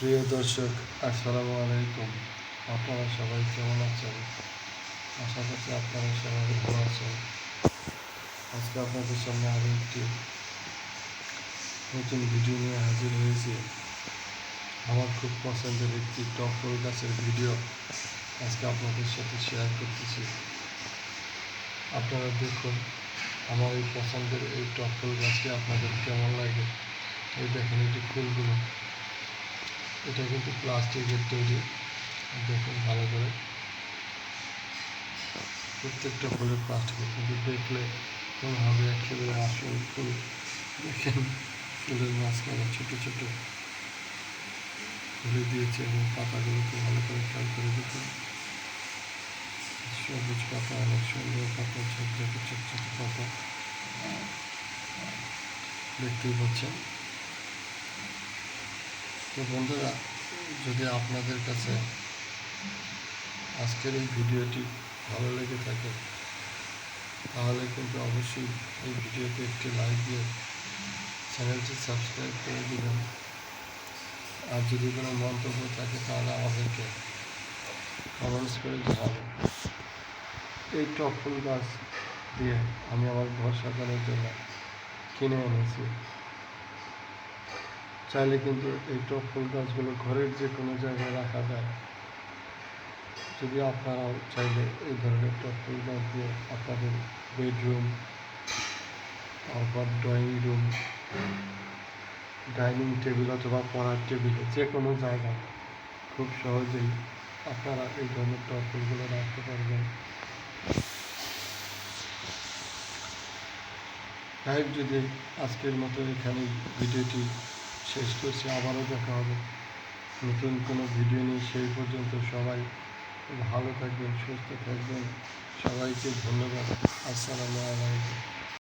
প্রিয় দর্শক, আসসালামু আলাইকুম। আপনারা সবাই কেমন আছেন? আশা করছি আপনারা সবাই ভালো আছেন। আজকে আপনাদের সামনে আরও একটি নতুন ভিডিও নিয়ে হাজির হয়েছি। আমার খুব পছন্দের একটি টক গাছের ভিডিও আজকে আপনাদের সাথে শেয়ার করতেছি। আপনারা দেখুন, আমার এই পছন্দের এই টক গাছটি আপনাদের কেমন লাগে? এই দেখেন, এটি ফুলগুলো। এটা কিন্তু প্লাস্টিকের তৈরি। দেখুন ভালো করে। প্রত্যেকটা ফুলের প্লাস্টিকের কিন্তু দেখলে মনে হবে একেবারে আসল ফুল। দেখেন, ফুলের মাঝখানে ছোটো ছোটো ফুলে দিয়েছে এবং পাতাগুলোকে ভালো করে খেয়াল করে দেখুন। সবুজ পাতা, অনেক সুন্দর পাতা ছোট ছোট পাতা। দেখতেই পাচ্ছেন? তো বন্ধুরা, যদি আপনাদের কাছে আজকের এই ভিডিওটি ভালো লেগে থাকে, তাহলে কিন্তু অবশ্যই এই ভিডিওতে একটি লাইক দিয়ে চ্যানেলটি সাবস্ক্রাইব করে দেবেন। আর যদি কোনো মন্তব্য থাকে, তাহলে আমাদেরকে কমেন্টস করে জানাবেন। এই টপ ফুল গাছ দিয়ে আমি আমার ঘর সাজানোর জন্য কিনে এনেছি। চাইলে কিন্তু এই টপ ফুল গাছগুলো ঘরের যে কোনো জায়গায় রাখা যায়। যদি আপনারাও চাইলে এই ধরনের টপ ফুল গাছ দিয়ে আপনাদের বেডরুম, তারপর ড্রয়িং রুম, ডাইনিং টেবিল অথবা পড়ার টেবিলে যে কোনো জায়গায় খুব সহজেই আপনারা এই ধরনের টপ ফুলগুলো রাখতে পারবেন। যাই যদি আজকের মতো এখানে ভিডিওটি শেষ করছি, আবারও দেখা হবে। নতুন কোনো ভিডিও নিয়ে সেই পর্যন্ত সবাই ভালো থাকবেন, সুস্থ থাকবেন। সবাইকে ধন্যবাদ। আসসালামু আলাইকুম।